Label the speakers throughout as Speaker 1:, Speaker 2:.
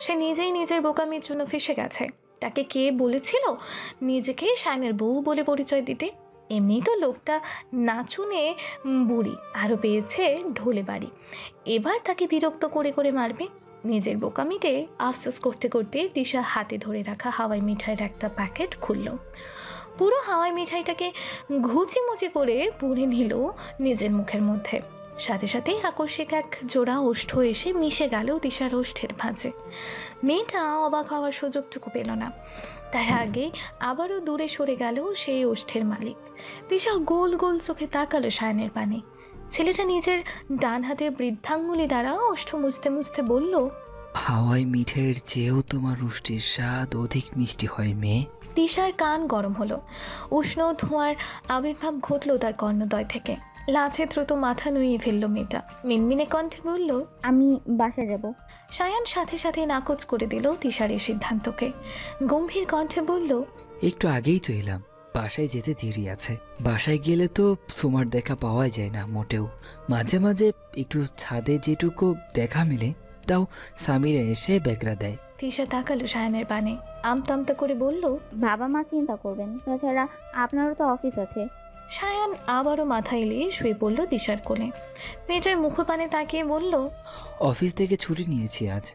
Speaker 1: সে নিজেই নিজের বোকামির জন্য ফেসে গেছে। তাকে কে বলেছিল? নিজেকে শাইনের বউ বলে পরিচয় দিতে। এমনি তো লোকটা নাচুনে বুড়ি, আরও পেয়েছে ঢোলে বাড়ি। এবার তাকে বিরক্ত করে করে মারবে। নিজের বোকামিতে আফসোস করতে করতে দিশা হাতে ধরে রাখা হাওয়াই মিঠাইয়ের একটা প্যাকেট খুলল। পুরো হাওয়াই মিঠাইটাকে ঘুচি মুচি করে পুড়ে নিল নিজের মুখের মধ্যে। সাথে সাথে আকস্মিক এক জোড়া ওষ্ঠ এসে মিশে গেল দিশার ওষ্ঠের ভাঁজে মেয়েটা অবাক হওয়ার সুযোগটুকু পেল না। তার আগে আবারও দূরে সরে গেল সেই ওষ্ঠের মালিক। দিশা গোল গোল চোখে তাকালো সায়নের পানে। ছেলেটা নিজের ডান হাতে বৃদ্ধাঙ্গুলি দ্বারা ওষ্ঠ মুছতে মুছতে বলল
Speaker 2: হাওয়াই মিঠের চেয়েও তোমার রুষ্টির স্বাদ অধিক মিষ্টি হয় মেয়ে।
Speaker 1: তিশার কান গরম হলো। উষ্ণ ধোঁয়ার আবির্ভাব ঘটলো তার কর্ণদয় থেকে। লাচে দ্রুত মাথা নুইয়ে ফেলল মেয়েটা। মিনমিনে কণ্ঠে বলল
Speaker 3: আমি বাসা যাব।
Speaker 1: সায়ান সাথে সাথে নাকচ করে দিল তিশার এই সিদ্ধান্তকে। গম্ভীর কণ্ঠে বলল
Speaker 2: একটু আগেই তো এলাম। বাসায় যেতে দেরি আছে। বাসায় গেলে তো তোমার দেখা পাওয়া যায় না মোটেও। মাঝে মাঝে একটু ছাদে যেটুকু দেখা মেলে তাও সামিরা এসে বেগরা দেয়।
Speaker 1: তিশা তাকালো সায়ানের পানে। আমতামতা করে বলল
Speaker 3: বাবা মা চিন্তা করবেন। তাছাড়া আপনারও তো অফিস আছে।
Speaker 1: সায়ান আবারও মাথা এলিয়ে শুয়ে পড়ল দিশার কোলে। মেয়েটার মুখপানে তাকিয়ে বলল
Speaker 2: অফিস থেকে ছুটি নিয়েছি আজ।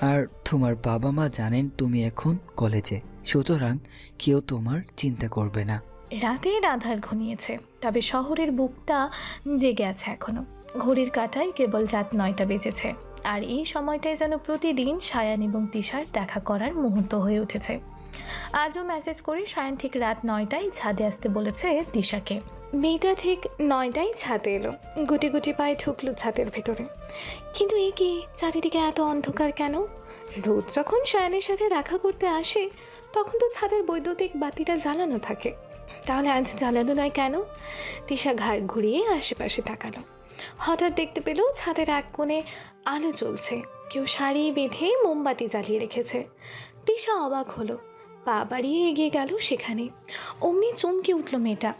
Speaker 2: আর তোমার বাবা মা জানেন তুমি এখন কলেজে। সুতরাং কেউ তোমার চিন্তা করবে না।
Speaker 1: রাতেই আধার ঘনিয়েছে তবে শহরের বুকটা জেগে আছে এখনও। ঘড়ির কাঁটায় কেবল রাত নয়টা বেজেছে। আর এই সময়টায় যেন প্রতিদিন সায়ান এবং তিশার দেখা করার মুহূর্ত হয়ে উঠেছে। আজও মেসেজ করে, সায়ান ঠিক রাত নয়টায় ছাদে আসতে বলেছে দিশাকে। মেয়েটা ঠিক নয়টায় ছাদে এলো। গুটি গুটি পায়ে ঢুকলো ছাদের ভেতরে। কিন্তু এ কি, চারিদিকে এত অন্ধকার কেন? রোজ যখন সায়ানের সাথে দেখা করতে আসে, তখন তো ছাদের বৈদ্যুতিক বাতিটা জ্বালানো থাকে। তাহলে আজ জ্বালানো নয় কেন? তিশা ঘাড় ঘুরিয়ে আশেপাশে তাকালো। হঠাৎ দেখতে পেল ছাদের এক কোণে আলো জ্বলছে। কেউ শাড়ি বেঁধে মোমবাতি জ্বালিয়ে রেখেছে। তিশা অবাক হলো। পা বাড়িয়ে এগিয়ে গেল সেখানে। অমনি চমকে উঠল মেয়েটা।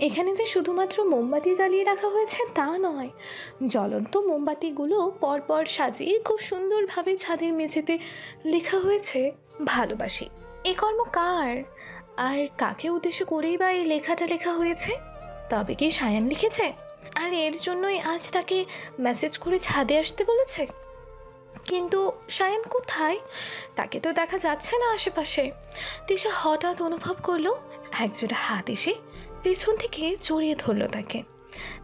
Speaker 1: এখানে যে শুধুমাত্র মোমবাতি জ্বালিয়ে রাখা হয়েছে তা নয়, জ্বলন্ত মোমবাতিগুলো পরপর সাজিয়ে খুব সুন্দরভাবে ছাদের মেঝেতে লেখা হয়েছে, ভালোবাসি। এ কর্ম কার? আর কাকে উদ্দেশ্য করেই বা এই লেখাটা লেখা হয়েছে? তবে কি সায়ান লিখেছে? আর এর জন্যই আজ তাকে মেসেজ করে ছাদে আসতে বলেছে? কিন্তু সায়ান কোথায়? তাকে তো দেখা যাচ্ছে না আশেপাশে। তিশা হঠাৎ অনুভব করল, একজোড়া হাত এসে পেছন থেকে জড়িয়ে ধরলো তাকে।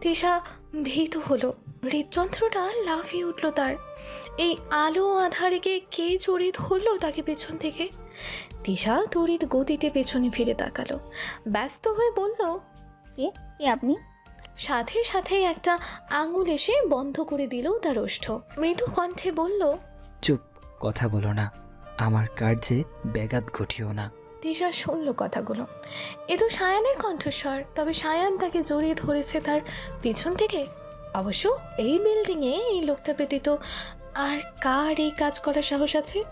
Speaker 1: তিশা ভীত হলো, হৃদযন্ত্রটা লাফিয়ে উঠল তার। এই আলো আধারেকে কে জড়িয়ে ধরলো তাকে পেছন থেকে? তিশা তড়িৎ গতিতে পেছনে ফিরে তাকালো। ব্যস্ত হয়ে বলল,
Speaker 3: কে? কে আপনি?
Speaker 1: সাথে সাথে একটা আঙুল এসে বন্ধ করে দিল তার ওষ্ঠ। মৃদু কণ্ঠে বলল
Speaker 2: চুপ কথা বলো না। আমার কার্যে ব্যাঘাত ঘটিও না।
Speaker 1: তিশা শুনল কথাগুলো। এ তো সায়ানের কণ্ঠস্বর তবে সায়ান তাকে জড়িয়ে ধরেছে তার পিছন থেকে। অবশ্য এই বিল্ডিংয়ে এই লোকটা ব্যতীত আর কার এই কাজ করার সাহস আছে?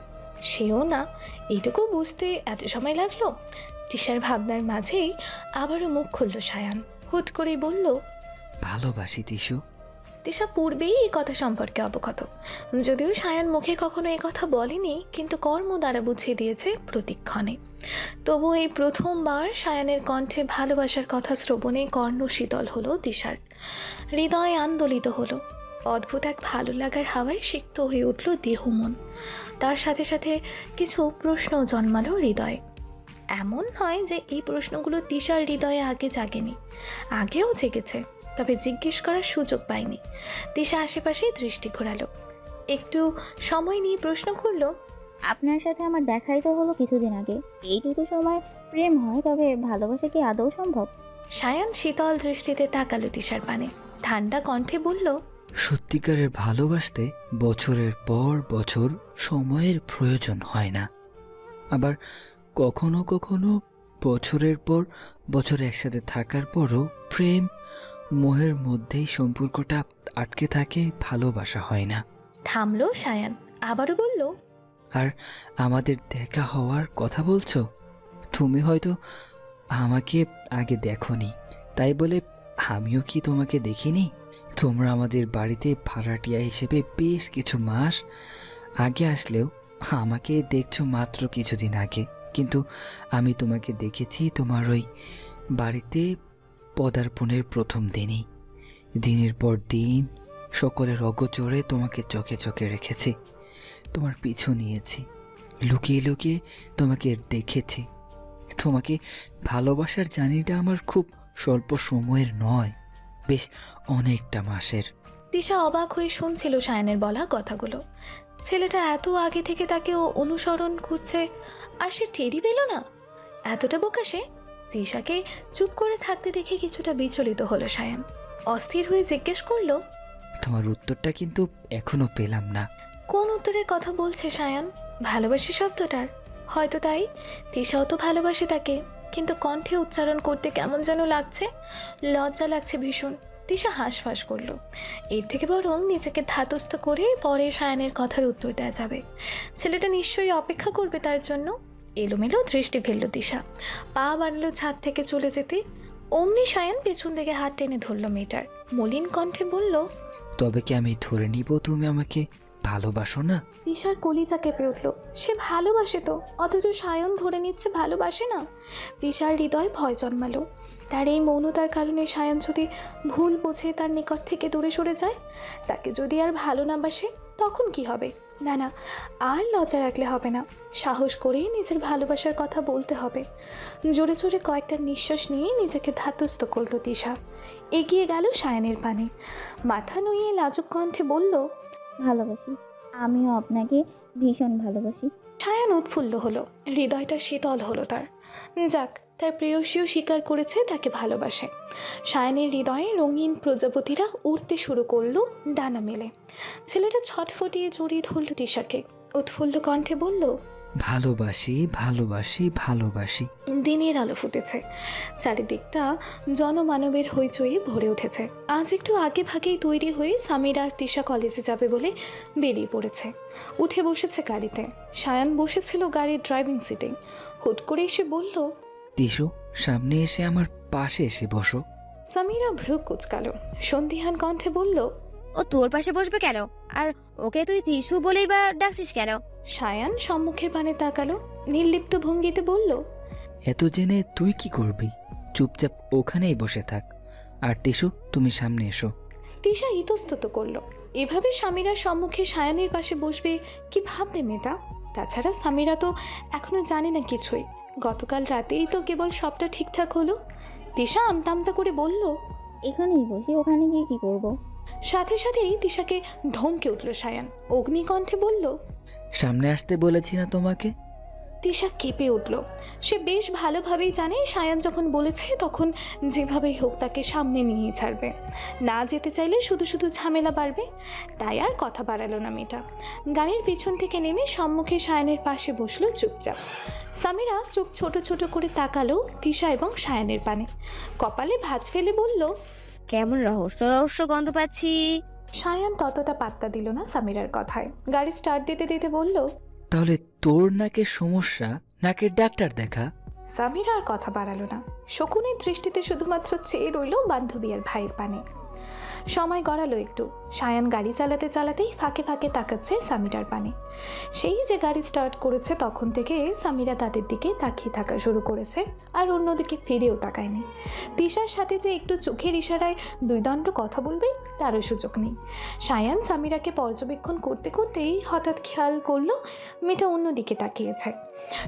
Speaker 1: সেও না। এইটুকু বুঝতে এত সময় লাগল? তিশার ভাবনার মাঝেই আবারও মুখ খুলল সায়ান। হুট করেই বলল
Speaker 2: ভালোবাসি তিসু
Speaker 1: তিশা পূর্বেই এই কথা সম্পর্কে অবগত। যদিও সায়ান মুখে কখনো এই কথা বলেনি কিন্তু কর্ম দ্বারা বুঝিয়ে দিয়েছে প্রতিক্ষণে। তবু এই প্রথমবার সায়ানের কণ্ঠে ভালোবাসার কথা শ্রবণে কর্ণ শীতল হলো দিশার হৃদয় আন্দোলিত হলো। অদ্ভুত এক ভালো লাগার হাওয়ায় সিক্ত হয়ে উঠল দেহ মন। তার সাথে সাথে কিছু প্রশ্ন জন্মালো হৃদয়ে। এমন নয় যে এই প্রশ্নগুলো তিশার হৃদয়ে আগে জাগেনি আগেও জেগেছে তবে জিজ্ঞেস করার সুযোগ পায়নি। তিশা আশেপাশে দৃষ্টি ঘোরালো। একটু সময় নিয়ে প্রশ্ন করল
Speaker 3: আপনার সাথে আমার দেখাই তো হলো কিছুদিন আগে। এইটুকু সময় প্রেম হয় তবে ভালোবাসা কি আদৌ সম্ভব?
Speaker 1: সায়ান শীতল দৃষ্টিতে তাকালো তিশার পানে। ঠান্ডা কণ্ঠে বলল
Speaker 2: সত্যিকারের ভালোবাসতে বছরের পর বছর সময়ের প্রয়োজন হয় না। আবার কখনো কখনো বছরের পর বছর একসাথে থাকার পরও প্রেম মোহের মধ্যেই সম্পর্কটা আটকে থাকে ভালোবাসা হয় না।
Speaker 1: থামলো সায়ান আবারও বলল
Speaker 2: আর আমাদের দেখা হওয়ার কথা বলছো? তুমি হয়তো আমাকে আগে দেখোনি তাই বলে আমিও কি তোমাকে দেখিনি? তোমরা আমাদের বাড়িতে ভাড়াটিয়া হিসেবে বেশ কিছু মাস আগে আসলেও আমাকে দেখছ মাত্র কিছুদিন আগে। কিন্তু আমি তোমাকে দেখেছি তোমার ওই বাড়িতে পদার্পণের প্রথম দিনই। দিনের পর দিন সকলের অগোচরে তোমাকে চকে চকে রেখেছি, তোমার পিছু নিয়েছি, লুকিয়ে লুকিয়ে তোমাকে দেখেছি। তোমাকে ভালোবাসার জানিটা আমার খুব স্বল্প সময়ের নয়, বেশ অনেকটা মাসের।
Speaker 1: দিশা অবাক হয়ে শুনছিল সায়নের বলা কথাগুলো। ছেলেটা এত আগে থেকে তাকে ও অনুসরণ করছে আর সে টেরই পেল না। এতটা বোকা সে? দিশাকে চুপ করে থাকতে দেখে কিছুটা বিচলিত হলো সায়ন। অস্থির হয়ে জিজ্ঞেস করল
Speaker 2: তোমার উত্তরটা কিন্তু এখনও পেলাম না।
Speaker 1: কোন উত্তরের কথা বলছে সায়ান? ভালোবাসি শব্দটার। হয়তো তাই। তিশাও তো ভালোবাসে তাকে কিন্তু কণ্ঠে উচ্চারণ করতে কেমন যেন লাগছে? লজ্জা লাগছে ভীষণ। তিশা হাঁসফাঁস করল। এর থেকে বরং নিজেকে ধাতস্থ করে পরে সায়ানের কথার উত্তর দেওয়া যাবে। ছেলেটা নিশ্চয়ই অপেক্ষা করবে তার জন্য। এলোমেলো দৃষ্টি ফেলল দিশা। পা বাড়লো ছাদ থেকে চলে যেতে। অমনি সায়ন পেছন থেকে হাত টেনে ধরলো মেয়েটার। মলিন কণ্ঠে বলল
Speaker 2: তবে কি আমি ধরে নিব তুমি আমাকে ভালোবাসো না?
Speaker 1: তিশার কলিজা কেঁপে উঠল সে ভালোবাসে তো অথচ সায়ন ধরে নিচ্ছে ভালোবাসে না। তিশার হৃদয় ভয় জন্মালো। তার এই মৌনতার কারণে সায়ন যদি ভুল বুঝে তার নিকট থেকে দূরে সরে যায় তাকে যদি আর ভালো না বাসে তখন কি হবে? না না আর লজ্জা রাখলে হবে না। সাহস করেই নিজের ভালোবাসার কথা বলতে হবে। জোরে জোরে কয়েকটা নিঃশ্বাস নিয়ে নিজেকে ধাতস্থ করল তিশা। এগিয়ে গেল সায়নের পানে। মাথা নুইয়ে লাজুক কণ্ঠে বলল
Speaker 3: ভালোবাসি আমিও আপনাকে ভীষণ ভালোবাসি।
Speaker 1: ছায়ান উৎফুল্ল হলো হৃদয়টা শীতল হলো তার। যাক তার প্রেয়সীও স্বীকার করেছে তাকে ভালোবাসে। সায়নের হৃদয়ে রঙিন প্রজাপতিরা উড়তে শুরু করল ডানা মেলে। ছেলেটা ছটফটিয়ে জড়িয়ে ধরল তিশাকে। উৎফুল্ল কণ্ঠে বলল
Speaker 2: ভালোবাসি ভালোবাসি ভালোবাসি।
Speaker 1: দিনের আলো ফুটেছে। চারিদিকটা জনমানবের হইচই ভরে উঠেছে। আজ একটু আগে ভাগেই তৈরি হয়ে সামির আর তিশা কলেজে যাবে বলে বেরিয়ে পড়েছে। উঠে বসেছে গাড়িতে। সায়ান বসেছিল গাড়ির ড্রাইভিং সিটে। হুট করে এসে বলল
Speaker 2: তিসু সামনে এসে আমার পাশে এসে বসো।
Speaker 1: সামিরা ভ্রু কুচকালো। সন্ধিহান কণ্ঠে বলল
Speaker 4: ও তোর পাশে বসবে কেন? আর ওকে তুই টিসু বলেই বা ডাকছিস কেন?
Speaker 1: সায়ান সম্মুখের পানে তাকালো নির্লিপ্ত ভঙ্গিতে বলল
Speaker 2: এত জেনে তুই কি করবি? চুপচাপ ওখানেই বসে থাক। আর টিসু তুমি সামনে এসো।
Speaker 1: তিশা ইতস্তত করল এভাবে স্বামীরার সম্মুখে সায়ানের পাশে বসবে কি ভাববে মেয়েটা? তাছাড়া স্বামীরা তো এখনও জানে না কিছুই। গতকাল রাতেই তো কেবল সবটা ঠিকঠাক হলো। তিশা আমতা করে বলল
Speaker 3: এখানেই বসি ওখানে গিয়ে কি করব।
Speaker 1: সাথে সাথেই তিশাকে ধমকে উঠল সায়ান। অগ্নিকণ্ঠে বলল
Speaker 2: সামনে আসতে বলেছি না তোমাকে?
Speaker 1: তিশা কেঁপে উঠল। সে বেশ ভালোভাবেই জানে সায়ান যখন বলেছে তখন যেভাবেই হোক তাকে সামনে নিয়ে ছাড়বে। না যেতে চাইলে শুধু শুধু ঝামেলা বাড়বে। তাই আর কথা বাড়ালো না মেয়েটা। গাড়ির পিছন থেকে নেমে সম্মুখে সায়ানের পাশে বসল চুপচাপ। সামিরা চোখ ছোট ছোট করে তাকালো তিশা এবং সায়ানের পানে। কপালে ভাঁজ ফেলে বলল
Speaker 4: কেমন রহস্য রহস্য গন্ধ পাচ্ছি।
Speaker 1: সায়ান ততটা পাত্তা দিল না সামিরার কথায়। গাড়ি স্টার্ট দিতে দিতে বলল
Speaker 2: তাহলে তোর নাকের সমস্যা নাকের ডাক্তার দেখা।
Speaker 1: সামিরা আর কথা বাড়ালো না। শকুনের দৃষ্টিতে শুধুমাত্র চেয়ে রইল বান্ধবী আর ভাইয়ের পানে। সময় গড়ালো একটু। সায়ান গাড়ি চালাতে চালাতেই ফাঁকে ফাঁকে তাকাচ্ছে সামিরার পানে। সেই যে গাড়ি স্টার্ট করেছে তখন থেকে সামিরা তাদের দিকে তাকিয়ে থাকা শুরু করেছে, আর অন্যদিকে ফিরেও তাকায়নি। তিশার সাথে যে একটু চোখের ইশারায় দুই দণ্ড কথা বলবে তারও সুযোগ নেই। সায়ান সামিরাকে পর্যবেক্ষণ করতে করতেই হঠাৎ খেয়াল করল, মেয়েটা অন্যদিকে তাকিয়েছে।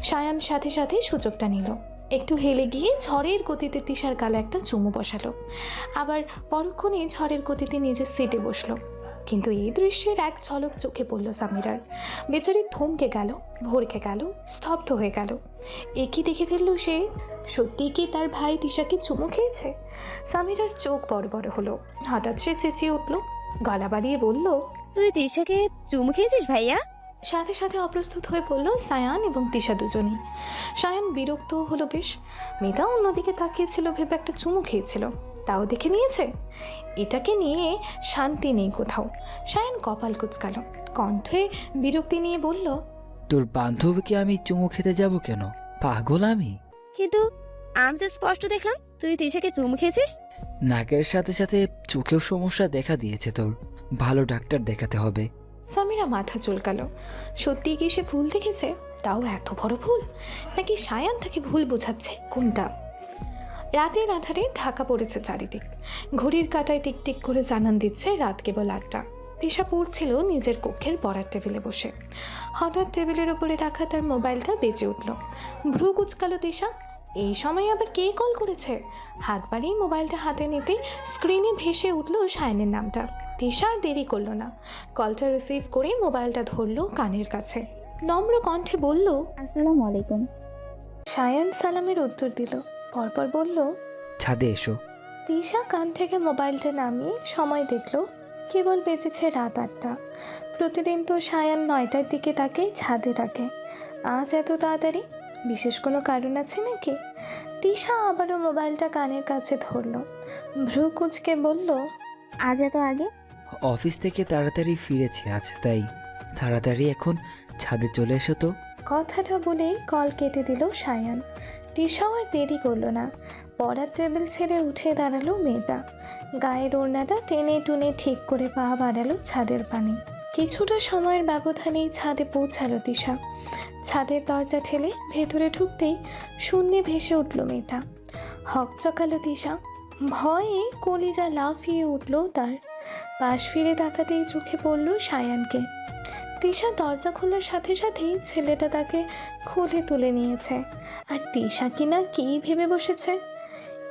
Speaker 1: সায়ান সাথে সাথে সুযোগটা নিল। একটু হেলে গিয়ে ঝড়ের গতিতে তিশার গালে একটা চুমু বসালো। আবার পরক্ষণে ঝড়ের গতিতে নিজের সিটে বসল। কিন্তু এই দৃশ্যের এক ঝলক চোখে পড়ল সামিরার। বেচারি থমকে গেল, ভরকে গেল, স্তব্ধ হয়ে গেল। একই দেখে ফেলল সে? সত্যিই কি তার ভাই তিশাকে চুমু খেয়েছে? সামিরার চোখ বড় বড় হলো। হঠাৎ সে চেঁচিয়ে উঠল, গলা বাড়িয়ে বলল,
Speaker 4: তুই তিশাকে চুমু খেয়েছিস ভাইয়া?
Speaker 1: সাথে সাথে অপ্রস্তুত হয়ে পড়ল সায়ান এবং তিশা দুজনই। সায়ান বিরক্ত হলো বেশ। মেয়েটা অন্যদিকে তাকিয়েছিল ভেবে একটা চুমু খেয়েছিল। তাও দেখে নিয়েছে? এটাকে নিয়ে শান্তি নেই কোথাও। সায়ান কপাল কুচকালো। কণ্ঠে বিরক্তি নিয়ে বলল
Speaker 2: তোর বান্ধবীকে আমি চুমু খেতে যাব কেন? পাগল আমি।
Speaker 4: কিন্তু আমি তো স্পষ্ট দেখলাম তুই তিশাকে চুমু খেয়েছিস।
Speaker 2: নাকের সাথে সাথে চোখেও সমস্যা দেখা দিয়েছে তোর। ভালো ডাক্তার দেখাতে হবে।
Speaker 1: সামিরা মাথা চুলকালো। সত্যি কি সে ভুল দেখেছে? তাও এত বড় ভুল? নাকি সায়ান তাকে ভুল বোঝাচ্ছে? কোনটা? রাতের আধারে ঢাকা পড়েছে চারিদিক। ঘড়ির কাঁটায় টিকটিক করে জানান দিচ্ছে রাত কেবল আটটা। তিশা পড়ছিল নিজের কক্ষের পড়ার টেবিলে বসে। হঠাৎ টেবিলের ওপরে রাখা তার মোবাইলটা বেজে উঠল। ভ্রু কুচকালো তিশা। এই সময় আবার কে কল করেছে? হাত বাড়িয়ে মোবাইলটা হাতে নিতে স্ক্রিনে ভেসে উঠল সায়নের নামটা। তিশা আর দেরি করল না। কলটা রিসিভ করে মোবাইলটা ধরলো কানের কাছে। নম্র কণ্ঠে বলল
Speaker 3: আসসালামু আলাইকুম।
Speaker 1: সায়ান সালামের উত্তর দিল। পরপর বলল
Speaker 2: ছাদে এসো।
Speaker 1: তিশা কান থেকে মোবাইলটা নামিয়ে সময় দেখল কেবল বেঁচেছে রাত আটটা। প্রতিদিন তো সায়ান নয়টার দিকে তাকে ছাদে ডাকে। আজ এত তাড়াতাড়ি? বিশেষ কোনো কারণ আছে নাকি? তিশা আবারও মোবাইলটা কানের কাছে ধরলো। ভ্রু কুচকে বলল
Speaker 3: আজ এত আগে?
Speaker 2: অফিস থেকে তাড়াতাড়ি ফিরেছি আজ তাই। তাড়াতাড়ি এখন ছাদে চলে এসো তো।
Speaker 1: কথাটা বলে কল কেটে দিল সায়ান। তিশাও আর দেরি করল না। পড়ার টেবিল ছেড়ে উঠে দাঁড়াল মেয়েটা। গায়ের ওড়নাটা টেনে টুনে ঠিক করে পা বাড়ালো ছাদের পানি। কিছুটা সময়ের ব্যবধানেই ছাদে পৌঁছালো তিশা। ছাদের দরজা ঠেলে ভেতরে ঢুকতেই শূন্যে ভেসে উঠল মেয়েটা। হকচকালো দিশা ভয়ে কলিজা লাফিয়ে উঠল তার। পাশ ফিরে তাকাতেই চোখে পড়ল সায়ানকে। তিশা দরজা খোলার সাথে সাথেই ছেলেটা তাকে খুলে তুলে নিয়েছে। আর তিশা কিনা কী ভেবে বসেছে?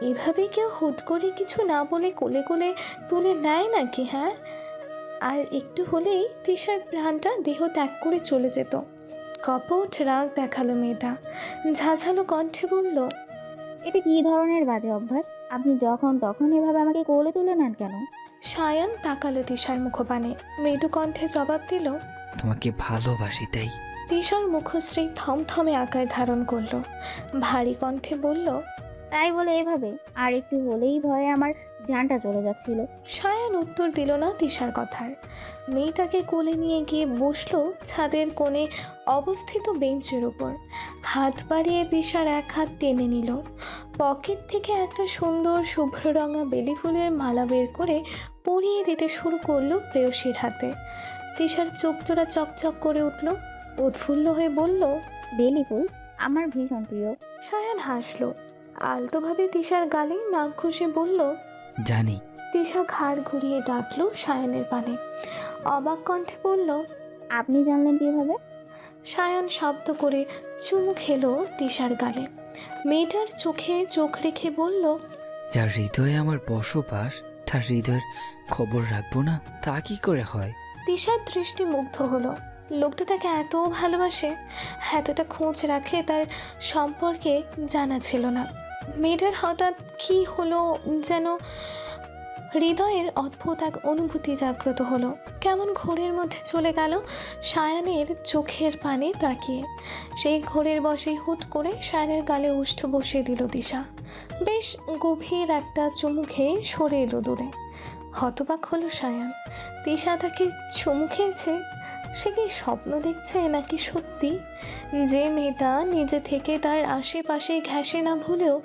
Speaker 1: এভাবে কেউ হুট করে কিছু না বলে কোলে কোলে তুলে নেয় নাকি হ্যাঁ? আর একটু হলেই তিশার প্রাণটা দেহ ত্যাগ করে চলে যেত। কপট রাগ দেখাল মেয়েটা। ঝাঝালো কণ্ঠে বলল
Speaker 3: এটা কি ধরনের বাজে অভ্যাস? আপনি যখন তখন এভাবে আমাকে কোলে তুলে নেন কেন?
Speaker 1: সায়ান তাকালো তিশার মুখপানে। মৃদু কণ্ঠে জবাব দিল
Speaker 2: তোমাকে ভালোবাসি তাই।
Speaker 1: তিশার মুখশ্রী থমথমে আকার ধারণ করল। ভারী কণ্ঠে বলল
Speaker 3: তাই বলে এভাবে। আর একটু হলেই ভয়ে আমার জানটা চলে যাচ্ছিল।
Speaker 1: সায়ান উত্তর দিল না তিশার কথার। মেয়েটাকে কোলে নিয়ে গিয়ে বসল ছাদের কোণে অবস্থিত বেঞ্চের উপর। হাত বাড়িয়ে তিশার এক হাত টেনে নিল। পকেট থেকে একটা সুন্দর শুভ্র রঙা বেলি ফুলের মালা বের করে পরিয়ে দিতে শুরু করল প্রেয়সীর হাতে। তিশার চোখ জোড়া চকচক করে উঠল। উৎফুল্ল হয়ে বলল
Speaker 3: বেলি ফুল আমার ভীষণ প্রিয়।
Speaker 1: সায়ান হাসলো। আলতোভাবে তিশার গালে নাক ঘষে বলল
Speaker 2: জানি।
Speaker 1: তিশা ঘাড় ঘুরিয়ে ডাকলো সায়ানের পানে। অবাক কণ্ঠে বলল
Speaker 3: আপনি জানলেন কীভাবে?
Speaker 1: সায়ান শব্দ করে চুমু খেলো তিশার গালে। মেয়েটার চোখে চোখ রেখে বলল
Speaker 2: যার হৃদয়ে আমার বসবাস তার হৃদয়ের খবর রাখব না তা কি করে হয়?
Speaker 1: তিশার দৃষ্টি মুগ্ধ হলো। লোকটা তাকে এত ভালোবাসে এতটা খোঁজ রাখে তার সম্পর্কে জানা ছিল না। মেয়েটার হঠাৎ কি হলো যেন হৃদয়ের অদ্ভুত এক অনুভূতি জাগ্রত হলো। কেমন ঘোরের মধ্যে চলে গেল সায়ানের চোখের পানে তাকিয়ে। সেই ঘোরের বসেই হুট করে সায়ানের গালে ওষ্ঠ বসিয়ে দিল দিশা। বেশ গভীর একটা চুমু খেয়ে সরে এলো দূরে। হতবাক হলো সায়ান। দিশা তাকে চুমু খেয়েছে? সে কি স্বপ্ন দেখছে নাকি সত্যি? যে মেয়েটা নিজে থেকে তার আশেপাশে ঘেঁষে না ভুলেও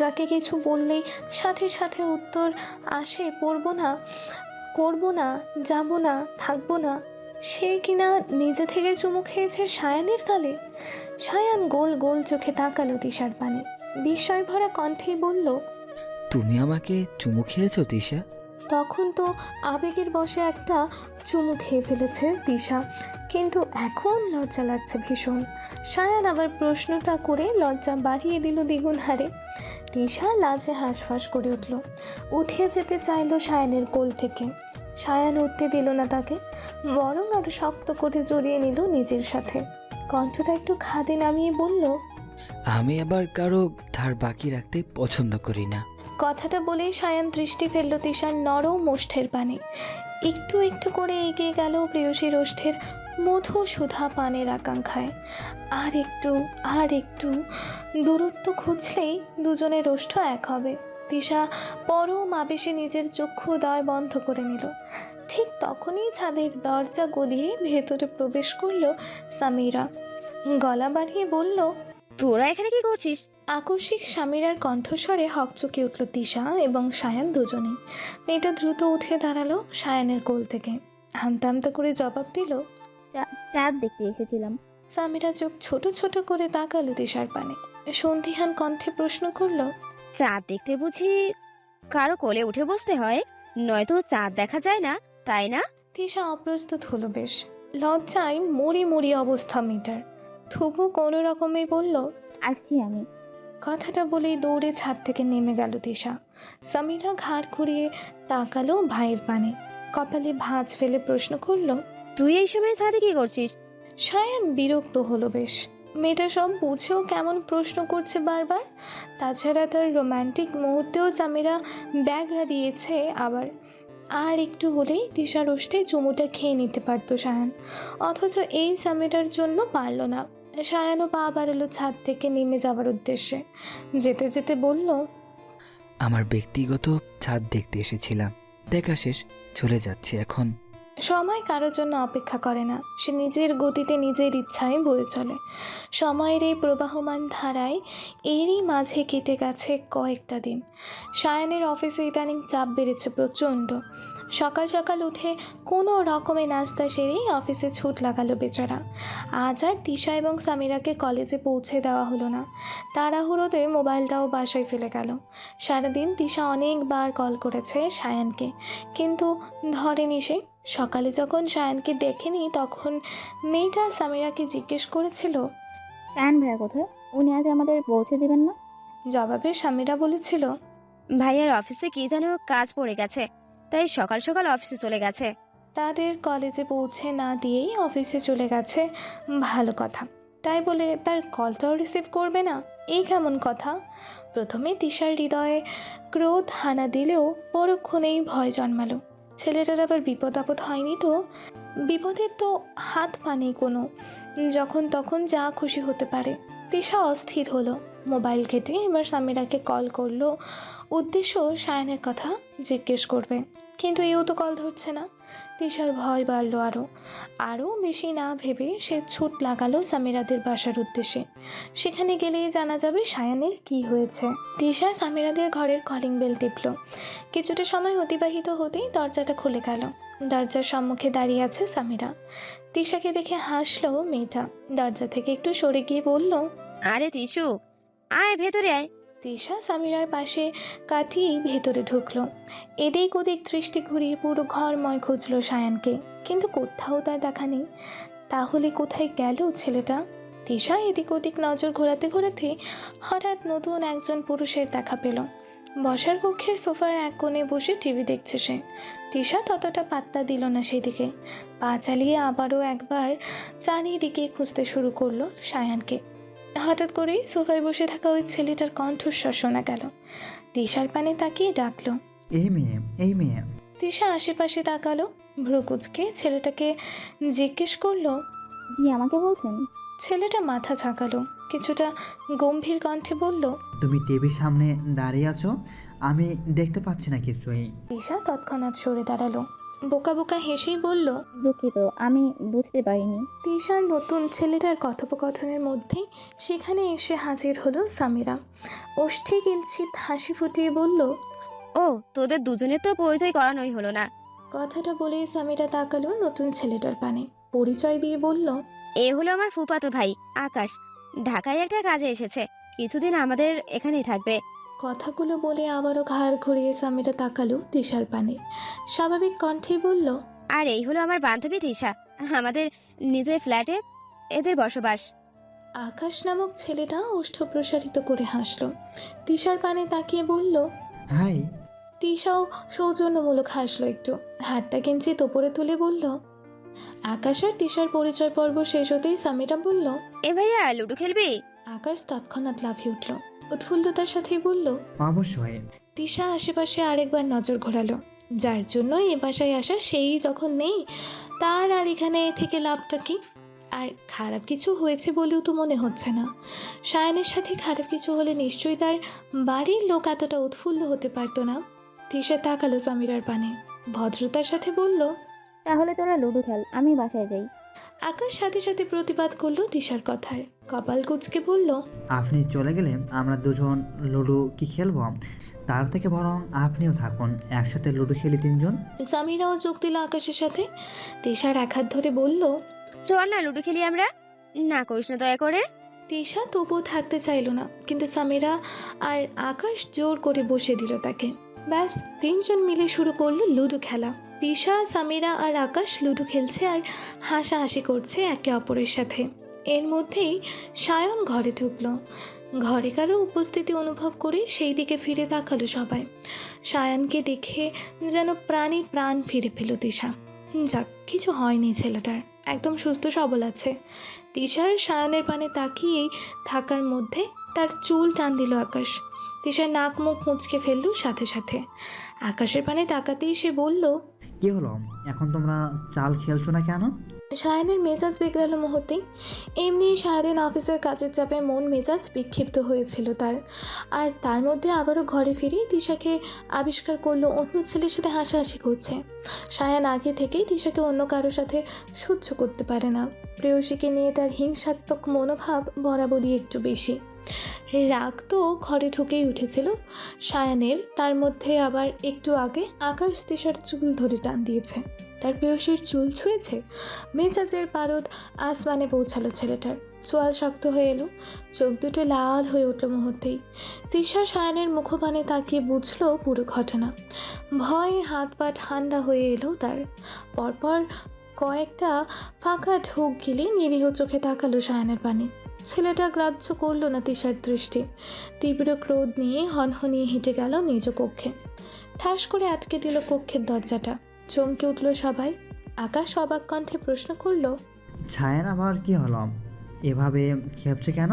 Speaker 1: যাকে কিছু বললেই সাথে সাথে উত্তর আসে পড়ব না, করব না, যাব না, থাকব না। সে কিনা নিজে থেকে চুমু খেয়েছে সায়ানের কালে? সায়ান গোল গোল চোখে তাকালো তিশার পানে। বিস্ময় ভরা কণ্ঠেই বলল,
Speaker 2: তুমি আমাকে চুমু খেয়েছো, তিশা?
Speaker 1: তখন তো আবেগের বসে একটা চুমু খেয়ে ফেলেছে দিশা কিন্তু এখন লজ্জা লাগছে ভীষণ। সায়ান আবার প্রশ্নটা করে লজ্জা বাড়িয়ে দিল দ্বিগুণ হারে। দিশা লাজে হাঁসফাঁস করে উঠল। উঠে যেতে চাইল সায়ানের কোল থেকে। সায়ান উঠতে দিল না তাকে। বরং আরও শক্ত করে জড়িয়ে নিল নিজের সাথে। কণ্ঠটা একটু খাদে নামিয়ে বলল,
Speaker 2: আমি আবার কারও ধার বাকি রাখতে পছন্দ করি না।
Speaker 1: কথাটা বলেই সায়ান দৃষ্টি ফেলল তিশার নরম ওষ্ঠের পানে। একটু একটু করে এগিয়ে গেল প্রেয়সীর ওষ্ঠের মধু সুধা পানের আকাঙ্ক্ষায়। আর একটু আর একটু, দূরত্ব খুঁজলেই দুজনের ওষ্ঠ এক হবে। তিশা পরম আবেশে নিজের চক্ষু দয় বন্ধ করে নিল। ঠিক তখনই ছাদের দরজা গলিয়ে ভেতরে প্রবেশ করল সামিরা। গলা বাড়িয়ে বলল,
Speaker 4: তোরা এখানে কি করছিস?
Speaker 1: আকস্মিক স্বামীরার কণ্ঠস্বরে হকচকে উঠল তিশা এবং সায়ান দুজনেই। মেয়েটা দ্রুত উঠে দাঁড়াল সায়ানের কোল থেকে। হামতা হামতা করে জবাব দিল
Speaker 3: চাঁদ দেখতে এসেছিলাম।
Speaker 1: সামিরা চোখ ছোট ছোট করে তাকালো তিশার পানে। সন্ধিহান কণ্ঠে প্রশ্ন করল
Speaker 4: চাঁদ দেখতে বুঝি কারও কোলে উঠে বসতে হয়? নয়তো চাঁদ দেখা যায় না তাই না?
Speaker 1: তিশা অপ্রস্তুত হলো বেশ। লজ্জায় মরি মরি অবস্থা মিটার থুবু কোনো রকমে বলল
Speaker 3: আসছি আমি।
Speaker 1: কথাটা বলেই দৌড়ে ছাদ থেকে নেমে গেল তিশা সামিরা ঘাড় ঘুরিয়ে তাকালো ভাইয়ের পানে। কপালে ভাঁজ ফেলে প্রশ্ন করল
Speaker 4: তুই এই সময় ছাদে কি করছিস?
Speaker 1: সায়ান বিরক্ত হলো বেশ। মেয়েটা সব বুঝেও কেমন প্রশ্ন করছে বারবার। তাছাড়া তার রোম্যান্টিক মুহূর্তেও সামিরা ব্যাগরা দিয়েছে আবার। আর একটু হলেই দিশার ওষ্ঠে চুমুটা খেয়ে নিতে পারতো সায়ান। অথচ এই সামিরার জন্য পারল না। সায়ানও পা বাড়ালো ছাদ থেকে নেমে যাওয়ার উদ্দেশ্যে। যেতে যেতে বলল
Speaker 2: আমার ব্যক্তিগত ছাদ দেখতে এসেছিলাম। দেখা শেষ চলে যাচ্ছি এখন।
Speaker 1: সময় কারোর জন্য অপেক্ষা করে না। সে নিজের গতিতে নিজের ইচ্ছায় বয়ে চলে। সময়ের এই প্রবাহমান ধারায় এরই মাঝে কেটে গেছে কয়েকটা দিন। সায়ানের অফিসে ইদানিং চাপ বেড়েছে প্রচণ্ড। সকাল সকাল উঠে কোনো রকমে নাস্তা সেরেই অফিসে ছুট লাগালো বেচারা। আজ আর তিশা এবং সামিরাকে কলেজে পৌঁছে দেওয়া হলো না। তাড়াহুড়োতে মোবাইলটাও বাসায় ফেলে গেল। সারাদিন তিশা অনেকবার কল করেছে সায়ানকে। কিন্তু ধরেনি সে। সকালে যখন সায়ানকে দেখেনি তখন মেয়েটা সামিরাকে জিজ্ঞেস করেছিল
Speaker 3: শায়ন ভাইয়া কোথায়? উনি আজ আমাদের পৌঁছে দেবেন না?
Speaker 1: জবাবে সামিরা বলেছিল
Speaker 4: ভাইয়ার অফিসে কি যেন কাজ পড়ে গেছে। তাই সকাল সকাল অফিসে চলে গেছে।
Speaker 1: তাদের কলেজে পৌঁছে না দিয়েই অফিসে চলে গেছে। ভালো কথা। তাই বলে তার কলটাও রিসিভ করবে না? এই কেমন কথা? প্রথমে তিশার হৃদয়ে ক্রোধ হানা দিলেও পরক্ষণেই ভয় জন্মালো। ছেলেটার আবার বিপদ আপদ হয়নি তো? বিপদের তো হাত পা নেই কোনো। যখন তখন যা খুশি হতে পারে। তিশা অস্থির হলো। মোবাইল ঘেটে এবার সামিরাকে কল করল। উদ্দেশ্য সায়নের কথা জিজ্ঞেস করবে। কিন্তু এও তো কল ধরছে না। তিশার ভয় বাড়লো আরও আরও বেশি না ভেবে সে ছুট লাগালো সামিরাদের বাসার উদ্দেশ্যে। সেখানে গেলেই জানা যাবে সায়ানের কি হয়েছে। তিশা সামিরাদের ঘরের কলিং বেল টিপল। কিছুটা সময় অতিবাহিত হতেই দরজাটা খুলে গেল। দরজার সম্মুখে দাঁড়িয়ে আছে সামিরা। তিশাকে দেখে হাসলো মেয়েটা। দরজা থেকে একটু সরে গিয়ে বলল,
Speaker 4: আরে তিসু আয় ভেতরে আয়।
Speaker 1: তিশা সামিরার পাশে কাটিয়ে ভেতরে ঢুকলো। এদিক ওদিক দৃষ্টি ঘুরিয়ে পুরো ঘরময় খুঁজলো সায়ানকে। কিন্তু কোথাও তার দেখা নেই। তাহলে কোথায় গেল ছেলেটা? তিশা এদিক ওদিক নজর ঘোরাতে ঘোরাতে হঠাৎ নতুন একজন পুরুষের দেখা পেল। বসার কক্ষের সোফার এক কোণে বসে টিভি দেখছে সে। তিশা ততটা পাত্তা দিল না সেদিকে। পা চালিয়ে আবারও একবার চারিদিকে খুঁজতে শুরু করল সায়ানকে। হঠাৎ করেই সোফায় বসে থাকা ওই ছেলেটার কণ্ঠস্বর শোনা গেল। তিশার পানে তাকিয়ে ডাকলো।
Speaker 5: এই মেয়ে এই মেয়ে।
Speaker 1: তিশা আশেপাশে তাকালো ভ্রুকুচকে ছেলেটাকে জিজ্ঞেস করল
Speaker 3: জি আমাকে বলছেন?
Speaker 1: ছেলেটা মাথা ঝাঁকালো কিছুটা গম্ভীর কণ্ঠে বলল
Speaker 5: তুমি টিভির সামনে দাঁড়িয়ে আছো আমি দেখতে পাচ্ছি না কিছুই।
Speaker 1: তিশা তৎক্ষণাৎ সরে দাঁড়াল। বোকা বোকা হেসেই বলল
Speaker 3: দুঃখিত আমি বুঝতে পারিনি।
Speaker 1: তিশার নতুন ছেলেটার কথোপকথনের মধ্যেই সেখানে এসে হাজির হলো সামিরা। ওষ্ঠে কিঞ্চিত হাসি ফুটিয়ে বলল
Speaker 4: ও তোদের দুজনের তো পরিচয় করানোই হলো না।
Speaker 1: কথাটা বলেই সামিরা তাকালো নতুন ছেলেটার পানে পরিচয় দিয়ে বলল
Speaker 4: এ হলো আমার ফুপাতো ভাই আকাশ। ঢাকায় একটা কাজে এসেছে। কিছুদিন আমাদের এখানেই থাকবে।
Speaker 1: কথাগুলো বলে আবারও ঘাড় ঘুরিয়ে সামিরা তাকালো তিশার পানে। স্বাভাবিক কণ্ঠেই বলল
Speaker 4: আর এই হলো আমার বান্ধবী তিশা। আমাদের নিজের ফ্ল্যাটে এদের বসবাস।
Speaker 1: আকাশ নামক ছেলেটা ওষ্ঠ প্রসারিত করে হাসল। তিশার পানে তাকিয়ে বলল
Speaker 5: হাই।
Speaker 1: তিশাও সৌজন্যমূলক হাসলো একটু। হাতটা কিঞ্চিত ওপরে তুলে বলল আকাশ আর তিশার পরিচয় পর্ব শেষ হতেই সামিরা বলল
Speaker 4: এ ভাইয়া লুডো খেলবি?
Speaker 1: আকাশ তৎক্ষণাৎ লাফিয়ে উঠল। উৎফুল্লতার সাথেই বলল
Speaker 5: অবশ্যই
Speaker 1: তিশা আশেপাশে আরেকবার নজর ঘোরালো। যার জন্য এ বাসায় আসা সেই যখন নেই তার আর এখানে থেকে লাভটা কি? আর খারাপ কিছু হয়েছে বলেও তো মনে হচ্ছে না। সায়নের সাথে খারাপ কিছু হলে নিশ্চয়ই তার বাড়ির লোক এতটা উৎফুল্ল হতে পারতো না। তিশা তাকালো সামিরার পানে। ভদ্রতার সাথে বলল
Speaker 3: তাহলে তোরা লুডো খেল আমি বাসায় যাই।
Speaker 1: আকাশ সাথে সাথে প্রতিবাদ করল তিশার কথার। কপাল কুচকে বলল
Speaker 5: আপনি চলে গেলে আমরা দুজন লুডো কি খেলব? তার থেকে বরং আপনিও থাকুন একসাথে লুডো খেলি তিনজন।
Speaker 1: সামিরাও যোগ দিল আকাশের সাথে। তিশার এক হাত ধরে বলল
Speaker 4: চল না লুডো খেলি আমরা। না করিস না দয়া করে।
Speaker 1: তিশা তবুও থাকতে চাইল না কিন্তু সামিরা আর আকাশ জোর করে বসে দিল তাকে। ব্যাস তিনজন মিলে শুরু করল লুডো খেলা। তিশা সামিরা আর আকাশ লুডো খেলছে আর হাসাহাসি করছে একে অপরের সাথে। এর মধ্যেই সায়ন ঘরে ঢুকলো। ঘরে কারও উপস্থিতি অনুভব করে সেই দিকে ফিরে তাকালো সবাই। সায়নকে দেখে যেন প্রাণী প্রাণ ফিরে পেল তিশা যাক, কিছু হয়নি ছেলেটার। একদম সুস্থ সবল আছে। তিশার সায়নের পানে তাকিয়েই থাকার মধ্যে তার চুল টান দিল আকাশ। তিশার নাক মুখ মুচকে ফেলল সাথে সাথে। আকাশের পানে তাকাতেই সে বলল
Speaker 5: কি হলো? এখন তোমরা চাল খেলছো না কেন?
Speaker 1: সায়নের মেজাজ বিগড়ালো মুহূর্তেই এমনি সারাদিন অফিসের কাজের চাপে মন মেজাজ বিক্ষিপ্ত হয়েছিল তার। আর তার মধ্যে আবারও ঘরে ফিরে তিশাকে আবিষ্কার করল অন্য ছেলের সাথে হাসাহাসি করছে। সায়ান আগে থেকেই তিশাকে অন্য কারোর সাথে সহ্য করতে পারে না। প্রেয়সীকে নিয়ে তার হিংসাত্মক মনোভাব বরাবরই একটু বেশি। রাগ তো ঘরে ঢুকেই উঠেছিল। সায়ানের, তার মধ্যে আবার একটু আগে আকাশ তিশার চুল ধরে টান দিয়েছে। তার প্রেয়সীর চুল ছুঁয়েছে? মেজাজের পারদ আসমানে পৌঁছালো ছেলেটার। চোয়াল শক্ত হয়ে এলো। চোখ দুটো লাল হয়ে উঠল মুহূর্তেই। তিশা সায়নের মুখপানে তাকিয়ে বুঝলো পুরো ঘটনা। ভয়ে হাত পা ঠান্ডা হয়ে এলো তার। পরপর কয়েকটা ফাঁকা ঢোক গিলে নিরীহ চোখে তাকালো সায়নের পানে। ছেলেটা গ্রাহ্য করল না তিশার দৃষ্টি। তীব্র ক্রোধ নিয়ে হনহনিয়ে হেঁটে গেল নিজ কক্ষে। ঠাস করে আটকে দিল কক্ষের দরজাটা। চমকে উঠল সবাই। আকাশ অবাক কণ্ঠে প্রশ্ন করল,
Speaker 5: ছায়ার আবার কি হলো? এভাবে খেপছে কেন?